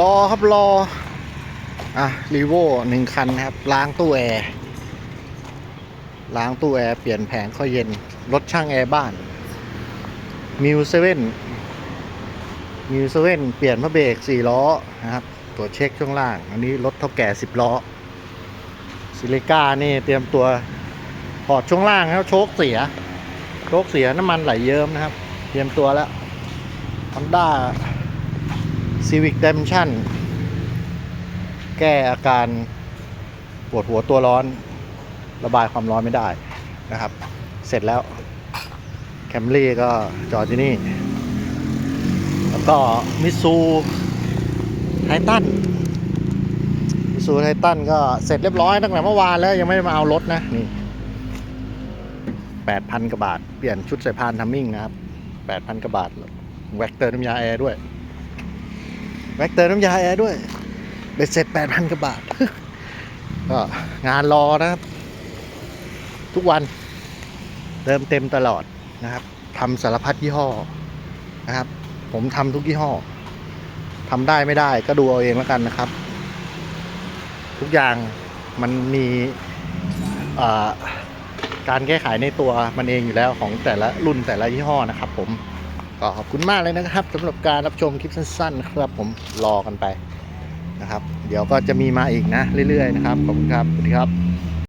รอครับรอ อะรีโวหนึ่งคันครับ ล้างตู้แอร์ ล้างตู้แอร์ เปลี่ยนแผงข้อเย็น รถช่างแอร์บ้าน มิวเซเว่นมิวเซเว่นเปลี่ยนพระเบรกสี่ล้อนะครับตรวเช็คช่วงล่าง อันนี้รถเท่าแก่สิบล้อ ซิลิก้านี่เตรียมตัวถอดช่วงล่างครับโชคเสีย โชคเสียน้ำมันไหลเยิ้มนะครับ เตรียมตัวแล้ว Honda Civic Dimension แก้อาการปวดหัวตัวร้อน ระบายความร้อนไม่ได้นะครับ เสร็จแล้วแคมรี่ก็จอดที่นี่ แล้วก็มิซูไททันมิซูไททันก็เสร็จเรียบร้อยตั้งแต่เมื่อวานแล้วยังไม่ได้มาเอารถนะนี่แปดพันกว่าบาท เปลี่ยนชุดสายพานทัมมิ่งนะครับแปดพันกว่าบาทแว็กเตอร์น้ำยาแอร์ด้วย แว็กเตอร์น้ำยาแอร์ด้วยเบ็ดเสร็จแปดพันกว่าบาท ก็งานรอนะครับ ทุกวันเติมเต็มตลอดนะครับทำสารพัดยี่ห้อนะครับ ผมทำทุกยี่ห้อทำได้ไม่ได้ก็ดูเอาเองแล้วกันนะครับ ทุกอย่างมันมีการแก้ไขในตัวมันเองอยู่แล้วของแต่ละรุ่นแต่ละยี่ห้อนะครับผม ก็ขอบคุณมากเลยนะครับสำหรับการรับชมคลิปสั้นๆครับผมรอกันไปนะครับ เดี๋ยวก็จะมีมาอีกนะ เรื่อยๆนะครับขอบคุณครับสวัสดีครับ